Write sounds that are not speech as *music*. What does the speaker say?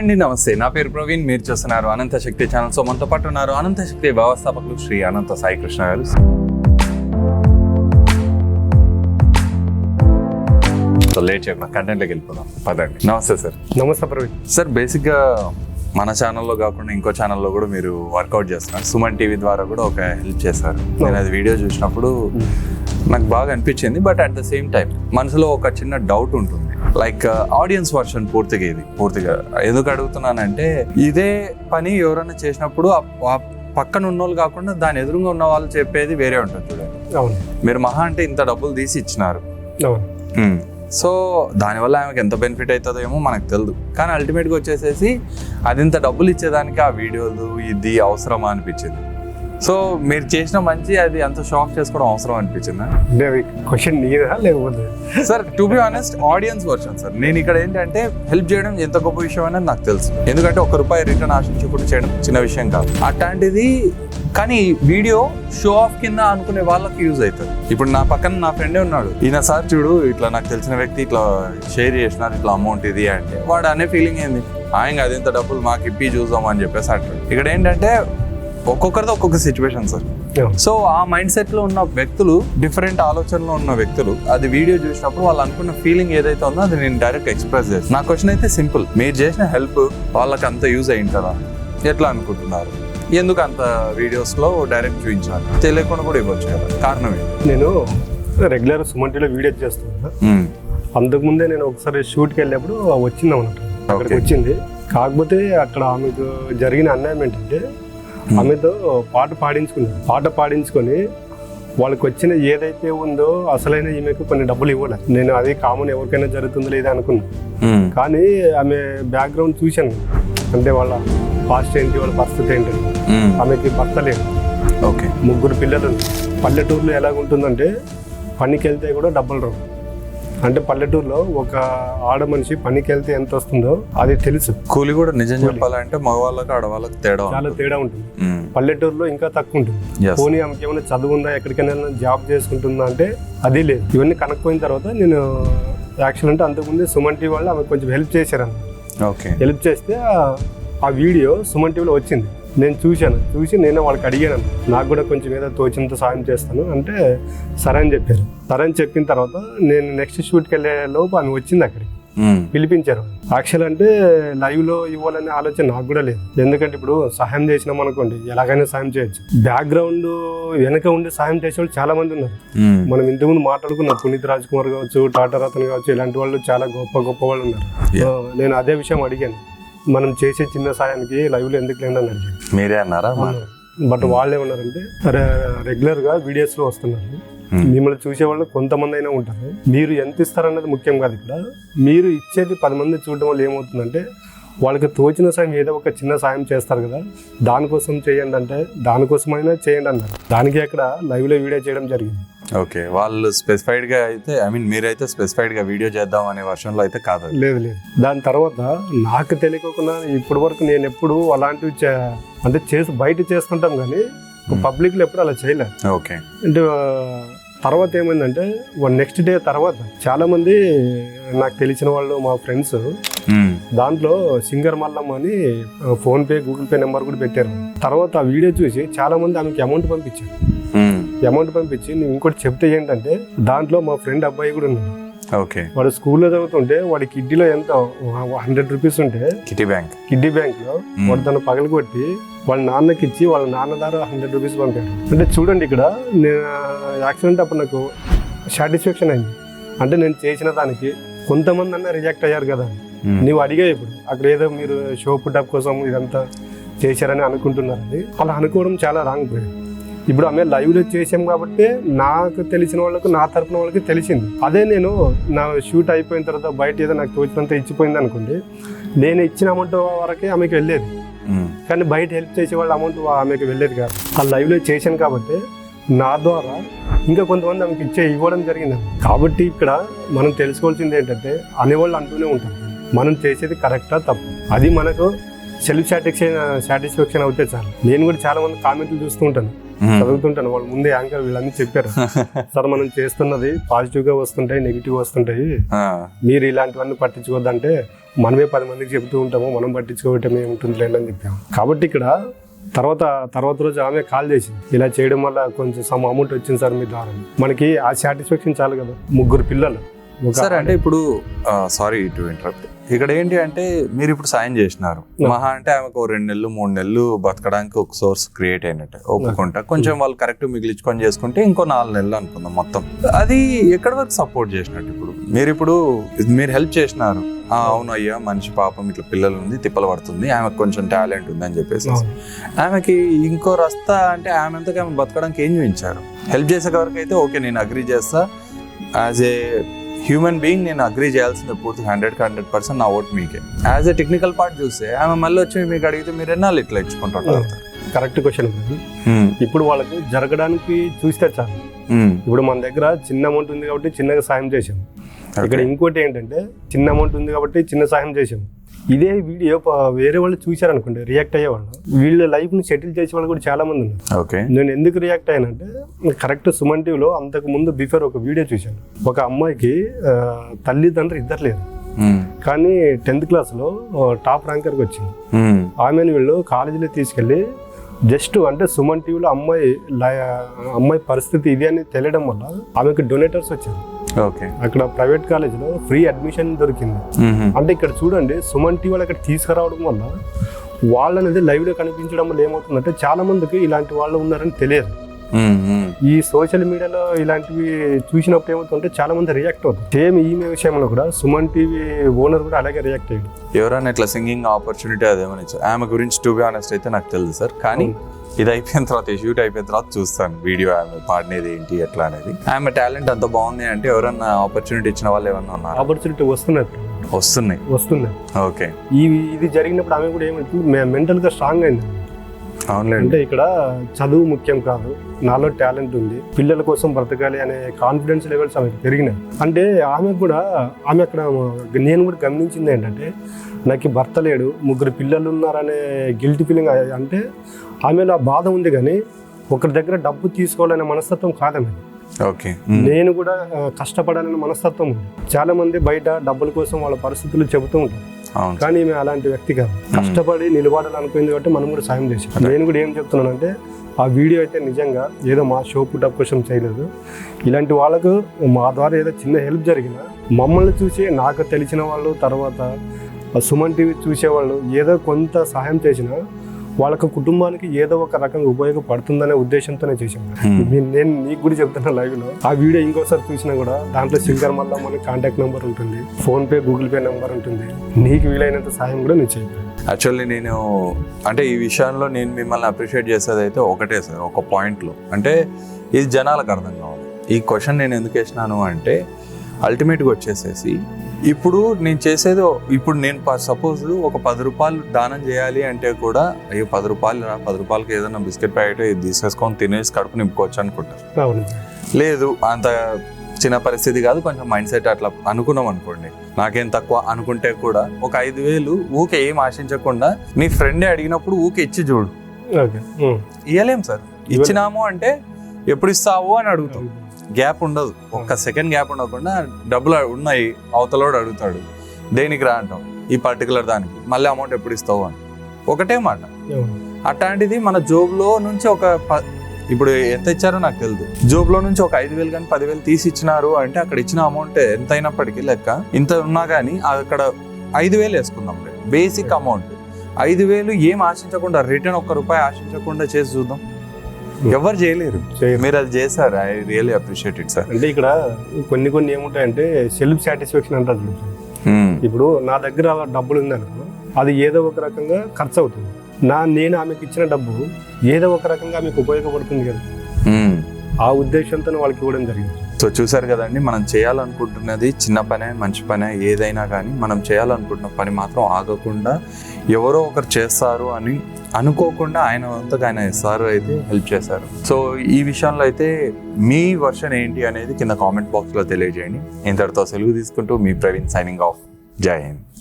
అండి నమస్తే. నా పేరు ప్రవీణ్. మీరు చూస్తున్నారు అనంత శక్తి ఛానల్. సో మనతో పాటు ఉన్నారు అనంత శక్తి వ్యవస్థాపకులు శ్రీ అనంత సాయి కృష్ణ గారు. సో లేట్ చేయకుండా కంటెంట్లోకి వెళ్ళిపోదాం. పదండి. నమస్తే సార్. నమస్తే ప్రవీణ్. సార్ బేసిక్గా మన ఛానల్లో కాకుండా ఇంకో ఛానల్లో కూడా మీరు వర్కౌట్ చేస్తున్నారు. సుమన్ టీవీ ద్వారా కూడా ఒక హెల్ప్ చేశారు. నేను అది వీడియో చూసినప్పుడు నాకు బాగా అనిపించింది. But at the same time మనసులో ఒక చిన్న డౌట్ ఉంటుంది. లైక్ ఆడియన్స్ వర్షన్ పూర్తిగా ఇది. పూర్తిగా ఎందుకు అడుగుతున్నానంటే ఇదే పని ఎవరైనా చేసినప్పుడు పక్కన ఉన్న వాళ్ళు కాకుండా దాని ఎదురుగా ఉన్న వాళ్ళు చెప్పేది వేరే ఉంటుంది చూడండి అవును. మీరు మహా అంటే ఇంత డబ్బులు తీసి ఇచ్చినారు. అవును. సో దానివల్ల ఆమెకు ఎంత బెనిఫిట్ అవుతుందో ఏమో మనకు తెలియదు కానీ అల్టిమేట్గా వచ్చేసేసి అది ఇంత డబ్బులు ఇచ్చేదానికి ఆ వీడియోలు ఇది అవసరమా అనిపించింది. సో మీరు చేసిన మంచి అది అంత షాక్ చేసుకోవడం అవసరం అనిపించిందా? క్వశ్చన్ నీదా లేకపోతే? Sir to be honest audience version sir. నేను ఇక్కడ ఏంటంటే హెల్ప్ చేయడం ఎంత గొప్ప విషయం అనేది నాకు తెలుసు. ఎందుకంటే ఒక రూపాయి రిటర్న్ ఆశించకుండా చేయడం చిన్న విషయం కాదు. అట్లాంటిది కానీ వీడియో షో ఆఫ్ కింద అనుకునే వాళ్ళకి యూజ్ అవుతుంది. ఇప్పుడు నా పక్కన నా ఫ్రెండే ఉన్నాడు. ఈయన సార్ చూడు ఇట్లా నాకు తెలిసిన వ్యక్తి ఇట్లా షేర్ చేసినారు ఇట్లా అమౌంట్ ఇది అంటే వాడు అనే ఫీలింగ్ ఏంది? ఆయన అది ఇంత డబ్బులు మాకు ఇప్పి చూద్దాం అని చెప్పేసి అంటాడు. ఇక్కడ ఏంటంటే ఒక్కొక్కరితో ఒక్కొక్క సిచ్యువేషన్ సార్. సో ఆ మైండ్ సెట్లో ఉన్న వ్యక్తులు డిఫరెంట్ ఆలోచనలో ఉన్న వ్యక్తులు అది వీడియో చూసినప్పుడు వాళ్ళు అనుకున్న ఫీలింగ్ ఏదైతే ఉందో అది నేను డైరెక్ట్ ఎక్స్ప్రెస్ చేస్తాను నా క్వశ్చన్ అయితే సింపుల్ మీరు చేసిన హెల్ప్ వాళ్ళకి అంత యూజ్ అయింటారా ఎట్లా అనుకుంటున్నారు? ఎందుకు అంత వీడియోస్లో డైరెక్ట్ చూపించాలి? తెలియకుండా కూడా ఇవ్వచ్చు కదా? కారణం ఏంటి? నేను రెగ్యులర్ సుమంటిలో వీడియో చేస్తున్నా మ్మ్. అంతకుముందే నేను ఒకసారి షూట్కి వెళ్ళినప్పుడు వచ్చింది అన్నమాట అక్కడికి. వచ్చింది. కాకపోతే అక్కడ ఆమెకు జరిగిన అన్యాయం ఏంటంటే ఆమెతో పాట పాడించుకున్నాడు. పాట పాడించుకొని వాళ్ళకి వచ్చిన ఏదైతే ఉందో అసలైన ఈమెకు కొన్ని డబ్బులు ఇవ్వలే. నేను అది కామన్ ఎవరికైనా జరుగుతుందో లేదా అనుకున్నా. మ్మ్. కానీ ఆమె బ్యాక్గ్రౌండ్ చూశాను. అంటే వాళ్ళ పాస్ట్ ఏంటి వాళ్ళ పరిస్థితి ఏంటి. ఆమెకి భర్త లేదు ఓకే. ముగ్గురు పిల్లలు. పల్లెటూరులో ఎలాగుంటుందంటే పనికి వెళ్తే కూడా డబ్బులు రావు. అంటే పల్లెటూరులో ఒక ఆడ మనిషి పనికి వెళ్తే ఎంత వస్తుందో అది తెలుసు. కూలి కూడా నిజం చెప్పాలంటే మగవాళ్ళకి ఆడవాళ్ళకి తేడా చాలా. తేడా ఉంటుంది. పల్లెటూరులో ఇంకా తక్కువ ఉంటుంది. పోనీ ఆమెకి ఏమైనా చదువు ఉందా ఎక్కడికైనా జాబ్ చేసుకుంటుందా అంటే అది లేదు. ఇవన్నీ కనుక్కోయిన తర్వాత నేను యాక్చువల్ అంటే అంతకుముందే సుమన్ టీవీ వాళ్ళు ఆమెకు కొంచెం హెల్ప్ చేశారన్న ఓకే. హెల్ప్ చేస్తే ఆ వీడియో సుమన్ టీవీలో వచ్చింది. నేను చూశాను. చూసి నేను వాళ్ళకి అడిగాను. నాకు కూడా కొంచెం ఏదో తోచినంత సాయం చేస్తాను అంటే సరే అని చెప్పారు. సరే అని చెప్పిన తర్వాత నేను నెక్స్ట్ షూట్కి వెళ్ళే లోపు ఆమె వచ్చింది అక్కడికి. పిలిపించారు. యాక్చువల్ అంటే లైవ్లో ఇవ్వాలనే ఆలోచన నాకు కూడా లేదు. ఎందుకంటే ఇప్పుడు సహాయం చేసినాం అనుకోండి ఎలాగైనా సాయం చేయొచ్చు. బ్యాక్గ్రౌండ్ వెనక ఉండి సాయం చేసే వాళ్ళు చాలా మంది ఉన్నారు. మనం ఇంతకుముందు మాట్లాడుకున్నాం పునీత్ రాజ్ కుమార్ కావచ్చు టాటా రతన్ కావచ్చు ఇలాంటి వాళ్ళు చాలా గొప్ప గొప్ప వాళ్ళు ఉన్నారు. నేను అదే విషయం అడిగాను. మనం చేసే చిన్న సాయానికి లైవ్లో ఎందుకు లేని అని అడిగాను మీరే అన్నారా? బట్ వాళ్ళు ఏమన్నారంటే రెగ్యులర్గా వీడియోస్లో వస్తున్నారు. మిమ్మల్ని చూసే వాళ్ళు కొంతమంది అయినా ఉంటారు. మీరు ఎంత ఇస్తారన్నది ముఖ్యం కాదు ఇక్కడ. మీరు ఇచ్చేది పది మంది చూడడం వల్ల ఏమవుతుందంటే వాళ్ళకి తోచిన సాయం ఏదో ఒక చిన్న సాయం చేస్తారు కదా. దానికోసం చేయండి అంటే దానికోసమైనా చేయండి అన్నారు. దానికి అక్కడ లైవ్లో వీడియో చేయడం జరిగింది. ఓకే వాళ్ళు స్పెసిఫైడ్గా అయితే ఐ మీన్ మీరైతే స్పెసిఫైడ్గా వీడియో చేద్దాం అనే వర్షంలో అయితే కాదు. లేదు లేదు దాని తర్వాత నాకు తెలియకుండా ఇప్పటి వరకు నేను ఎప్పుడు అలాంటివి అంటే చేసి బయట చేస్తుంటాం కానీ పబ్లిక్లో ఎప్పుడు అలా చేయలేదు ఓకే అంటే తర్వాత ఏమైందంటే నెక్స్ట్ డే తర్వాత చాలా మంది నాకు తెలిసిన వాళ్ళు మా ఫ్రెండ్స్. దాంట్లో సింగర్ మల్లమ్మ అని PhonePe Google Pay number కూడా పెట్టారు తర్వాత ఆ వీడియో చూసి చాలా మంది ఆమెకి అమౌంట్ పంపించారు. అమౌంట్ పంపించి నేను ఇంకోటి చెప్తే ఏంటంటే దాంట్లో మా ఫ్రెండ్ అబ్బాయి కూడా ఉన్నాడు. ఓకే. వాడు స్కూల్లో చదువుతుంటే వాడి కిడ్డీలో ఎంత హండ్రెడ్ రూపీస్ ఉంటే కిటీ బ్యాంక్. కిడ్డీ బ్యాంక్లో వాడు తను పగలగొట్టి వాళ్ళ నాన్నకి ఇచ్చి వాళ్ళ నాన్న ద్వారా హండ్రెడ్ రూపీస్ పంపాడు. అంటే చూడండి ఇక్కడ నేను యాక్సిడెంట్ అప్పుడు నాకు సాటిస్ఫాక్షన్ అయింది. అంటే నేను చేసిన దానికి కొంతమంది అన్న రియాక్ట్ అయ్యారు కదా మ్మ్. నీవు అడిగా ఇప్పుడు అక్కడ ఏదో మీరు షో పుటప్ కోసం ఇదంతా చేశారని అనుకుంటున్నారని. అలా అనుకోవడం చాలా రాంగ్ పోయింది ఇప్పుడు ఆమె లైవ్లో చేసాం కాబట్టి నాకు తెలిసిన వాళ్ళకు నా తరపున వాళ్ళకి తెలిసింది. అదే నేను నా షూట్ అయిపోయిన తర్వాత బయట ఏదో నాకు తోచినంత ఇచ్చిపోయింది అనుకోండి నేను ఇచ్చిన అమౌంట్ వరకే ఆమెకి వెళ్ళేది. కానీ బయట హెల్ప్ చేసే వాళ్ళ అమౌంట్ ఆమెకి వెళ్ళేది కాదు. ఆ లైవ్లో చేశాను కాబట్టి నా ద్వారా ఇంకా కొంతమంది ఆమెకి ఇచ్చే ఇవ్వడం జరిగింది. కాబట్టి ఇక్కడ మనం తెలుసుకోవాల్సింది ఏంటంటే అనేవాళ్ళు అంటూనే ఉంటారు. మనం చేసేది కరెక్టా తప్పు? అది మనకు సెల్ఫ్ సాటిస్ఫాక్షన్ సాటిస్ఫాక్షన్ అవుతే చాలు. నేను కూడా చాలా మంది కామెంట్లు చూస్తూ ఉంటాను. చదువుతుంటాను. వాళ్ళు ముందే యాంకర్ వీళ్ళన్నీ చెప్పారు. *laughs* సార్ మనం చేస్తున్నది పాజిటివ్గా వస్తుంటాయి నెగిటివ్ వస్తుంటాయి. మీరు ఇలాంటివన్నీ పట్టించుకోవద్దంటే మనమే పది మందికి చెప్తూ ఉంటాము మనం పట్టించుకోవటం ఏముంటుంది లేండి అని చెప్పాము. కాబట్టి ఇక్కడ తర్వాత తర్వాత రోజు ఆమె కాల్ చేసింది. ఇలా చేయడం వల్ల కొంచెం సమ్ అమౌంట్ వచ్చింది సార్ మీ ద్వారా. మనకి ఆ సాటిస్ఫాక్షన్ చాలు కదా ముగ్గురు పిల్లలు. సార్ అంటే ఇప్పుడు సారీ టు ఇంటరప్ట్ ఇక్కడ ఏంటి అంటే మీరు ఇప్పుడు సాయం చేసినారు. మహా అంటే ఆమెకు ఓ రెండు నెలలు మూడు నెలలు బతకడానికి ఒక సోర్స్ క్రియేట్ అయినట్టు ఒప్పుకుంటా. కొంచెం వాళ్ళు కరెక్ట్ మిగిలించుకొని చేసుకుంటే ఇంకో నాలుగు నెలలు అనుకుందాం మొత్తం. అది ఎక్కడి వరకు సపోర్ట్ చేసినట్టు ఇప్పుడు? మీరు ఇప్పుడు మీరు హెల్ప్ చేసినారు. ఆ, అవును అయ్యా మనిషి పాపం ఇట్లా పిల్లలు ఉంది తిప్పలు పడుతుంది ఆమెకు కొంచెం టాలెంట్ ఉంది అని చెప్పేసి. ఆమెకి ఇంకో రస్తా అంటే ఆమె అంతగా ఆమె బతకడానికి ఏం చూపించారు? హెల్ప్ చేసే వరకు అయితే ఓకే నేను అగ్రి చేస్తా. యాజ్ ఏ హ్యూమన్ బీయింగ్ నేను అగ్రి చేయాల్సిందే పూర్తి హండ్రెడ్ హండ్రెడ్ పర్సెంట్ నా ఓట్ మీకే. యాజ్ ఏ టెక్నికల్ పార్ట్ చూస్తే ఆమె మళ్ళీ వచ్చి మీకు అడిగితే మీరు ఎన్నాళ్ళు ఇట్లా ఇచ్చుకుంటుంటారు కరెక్ట్ క్వశ్చన్ ఇప్పుడు వాళ్ళకి జరగడానికి చూస్తే చాలు. ఇప్పుడు మన దగ్గర చిన్న అమౌంట్ ఉంది కాబట్టి చిన్నగా సాయం చేసాం ఇక్కడ ఇంకోటి ఏంటంటే చిన్న అమౌంట్ ఉంది కాబట్టి చిన్న సాయం చేసాం ఇదే వీడియో వేరే వాళ్ళు చూశారనుకోండి రియాక్ట్ అయ్యేవాళ్ళు వీళ్ళ. లైఫ్ని సెటిల్ చేసే వాళ్ళు కూడా చాలా మంది ఉన్నారు. ఓకే. నేను ఎందుకు రియాక్ట్ అయ్యానంటే కరెక్ట్ సుమన్ టీవీలో అంతకు ముందు బిఫోర్ ఒక వీడియో చూశాను. ఒక అమ్మాయికి తల్లిదండ్రులు ఇద్దరు లేరు కానీ టెన్త్ క్లాస్లో టాప్ ర్యాంకర్కి వచ్చింది. ఆమెను వీళ్ళు కాలేజీలో తీసుకెళ్ళి జస్ట్ అంటే సుమన్ టీవీలో అమ్మాయి అమ్మాయి పరిస్థితి ఇది అని తెలియడం వల్ల ఆమెకు డొనేటర్స్ వచ్చారు. ఓకే. అక్కడ ప్రైవేట్ కాలేజీలో ఫ్రీ అడ్మిషన్ దొరికింది. అంటే ఇక్కడ చూడండి సుమన్ టీవీ వాళ్ళు అక్కడ తీసుకురావడం వల్ల వాళ్ళనేది లైవ్లో కనిపించడం వల్ల ఏమవుతుందంటే చాలా మందికి ఇలాంటి వాళ్ళు ఉన్నారని తెలియదు. ఈ సోషల్ మీడియాలో ఇలాంటివి చూసినప్పుడు ఏమవుతుందంటే చాలా మంది రియాక్ట్ అవుతారు. సేమ్ ఈమె విషయంలో కూడా సుమన్ టీవీ ఓనర్ కూడా అలాగే రియాక్ట్ అయ్యాడు. ఎవరైనా ఇట్లా సింగింగ్ ఆపర్చునిటీ అదేమని ఆమె గురించి టు బి ఆనెస్ట్ అయితే నాకు తెలియదు సార్. కానీ ఇది అయిపోయిన తర్వాత షూట్ అయిపోయిన తర్వాత చూస్తాను వీడియో ఆమె పాడినది ఏంటి ఎట్లా అనేది. ఆమె టాలెంట్ అంత బాగుంది అంటే ఎవరన్నా ఆపర్చునిటీ ఇచ్చిన వాళ్ళు ఏమన్నా ఉన్నారు? ఆపర్చునిటీ వస్తున్నది. వస్తున్నాయి. వస్తున్నాయి. ఓకే. ఇది జరిగినప్పుడు ఆమె కూడా ఏమంటుంది మెంటల్గా స్ట్రాంగ్ అయింది. అంటే ఇక్కడ చదువు ముఖ్యం కాదు నాలో టాలెంట్ ఉంది. పిల్లల కోసం బ్రతకాలి అనే కాన్ఫిడెన్స్ లెవెల్స్ ఆమెకు పెరిగినాయి. అంటే ఆమె కూడా ఆమె అక్కడ నేను కూడా గమనించింది ఏంటంటే నాకు భర్త లేడు ముగ్గురు పిల్లలు ఉన్నారనే గిల్టీ ఫీలింగ్ అంటే ఆమెలో ఆ బాధ ఉంది కానీ ఒకరి దగ్గర డబ్బు తీసుకోవాలనే మనస్తత్వం కాదమే ఓకే. నేను కూడా కష్టపడాలనే మనస్తత్వం ఉంది. చాలా మంది బయట డబ్బుల కోసం వాళ్ళ పరిస్థితులు చెబుతూ ఉంటారు. కానీ ఈమె అలాంటి వ్యక్తి కాదు. కష్టపడి నిలబడాలి అనుకుంది కాబట్టి మనం కూడా సాయం చేసాం. నేను కూడా ఏం చెప్తున్నానంటే ఆ వీడియో అయితే నిజంగా ఏదో మా షో పుట్టప్ కోసం చేయలేదు. ఇలాంటి వాళ్ళకు మా ద్వారా ఏదో చిన్న హెల్ప్ జరిగినా మమ్మల్ని చూసి నాకు తెలిసిన వాళ్ళు తర్వాత సుమన్ టీవీ చూసేవాళ్ళు ఏదో కొంత సహాయం చేసినా వాళ్ళకి కుటుంబానికి ఏదో ఒక రకంగా ఉపయోగపడుతుందనే ఉద్దేశంతోనే చేసాం Hmm. నేను నీకు కూడా చెప్తున్నా లైవ్లో ఆ వీడియో ఇంకోసారి చూసినా కూడా దాంట్లో సింగర్ మళ్ళీ మన కాంటాక్ట్ నెంబర్ ఉంటుంది. PhonePe Google Pay number ఉంటుంది. నీకు వీలైనంత సాయం కూడా నేను చేయాలి యాక్చువల్లీ నేను అంటే ఈ విషయంలో నేను మిమ్మల్ని అప్రిషియేట్ చేసేది అయితే ఒకటే సార్ ఒక పాయింట్లో అంటే ఇది జనాలకు అర్థం కావాలి. ఈ క్వశ్చన్ నేను ఎందుకు వేసినాను అంటే అల్టిమేట్గా వచ్చేసేసి ఇప్పుడు నేను చేసేది ఇప్పుడు నేను సపోజ్ ఒక పది రూపాయలు దానం చేయాలి అంటే కూడా అయ్యో పది రూపాయలు పది రూపాయలకి ఏదైనా బిస్కెట్ ప్యాకెట్ ఇది తీసేసుకొని తినేసి కడుపు నింపుకోవచ్చు అనుకుంటారు. లేదు అంత చిన్న పరిస్థితి కాదు కొంచెం మైండ్ సెట్ అట్లా అనుకున్నాం అనుకోండి. నాకేం తక్కువ అనుకుంటే కూడా ఒక ఐదు వేలు ఊకే ఏం ఆశించకుండా నీ ఫ్రెండే అడిగినప్పుడు ఊకే ఇచ్చి చూడు. ఇయ్యలేం సార్. ఇచ్చినాము అంటే ఎప్పుడు ఇస్తావు అని అడుగుతాం. గ్యాప్ ఉండదు. ఒక్క సెకండ్ గ్యాప్ ఉండకుండా డబ్బులు ఉన్నాయి అవతలోడు అడుగుతాడు దేనికి రా అంటాం. ఈ పర్టికులర్ దానికి. మళ్ళీ అమౌంట్ ఎప్పుడు ఇస్తావు అని. ఒకటే మాట. అట్లాంటిది మన జోబులో నుంచి ఒక ప- ఇప్పుడు ఎంత ఇచ్చారో నాకు తెలియదు జోబులో నుంచి ఒక ఐదు వేలు కానీ పదివేలు తీసి ఇచ్చినారు అంటే అక్కడ ఇచ్చిన అమౌంట్ ఎంత అయినప్పటికీ లెక్క. ఇంత ఉన్నా కానీ అక్కడ ఐదు వేలు వేసుకుందాం బేసిక్ అమౌంట్ ఐదు వేలు ఏం ఆశించకుండా రిటర్న్ ఒక్క రూపాయి ఆశించకుండా చేసి చూద్దాం. ఎవరు చేయలేరు. మీరు అది చేశారు. I really appreciate it sir. అంటే ఇక్కడ కొన్ని కొన్ని ఏముంటాయంటే సెల్ఫ్ సాటిస్ఫాక్షన్ అంటారు. ఇప్పుడు నా దగ్గర డబ్బులు ఉందనుకో అది ఏదో ఒక రకంగా ఖర్చు అవుతుంది. నా నేను ఆమెకి ఇచ్చిన డబ్బు ఏదో ఒక రకంగా ఆమెకు ఉపయోగపడుతుంది కదా. ఆ ఉద్దేశంతో వాళ్ళకి ఇవ్వడం జరిగింది. సో చూసారు కదండి మనం చేయాలనుకుంటున్నది చిన్న పనే మంచి పనే ఏదైనా కానీ మనం చేయాలనుకుంటున్న పని మాత్రం ఆగకుండా ఎవరో ఒకరు చేస్తారు అని అనుకోకుండా ఆయన అంతగా ఆయన సార్ అయితే హెల్ప్ చేశారు. సో ఈ విషయంలో అయితే మీ వర్షన్ ఏంటి అనేది కింద కామెంట్ బాక్స్లో తెలియజేయండి. ఇంతటితో సెలవు తీసుకుంటూ మీ ప్రవీణ్ సైనింగ్ ఆఫ్. జై హింద్.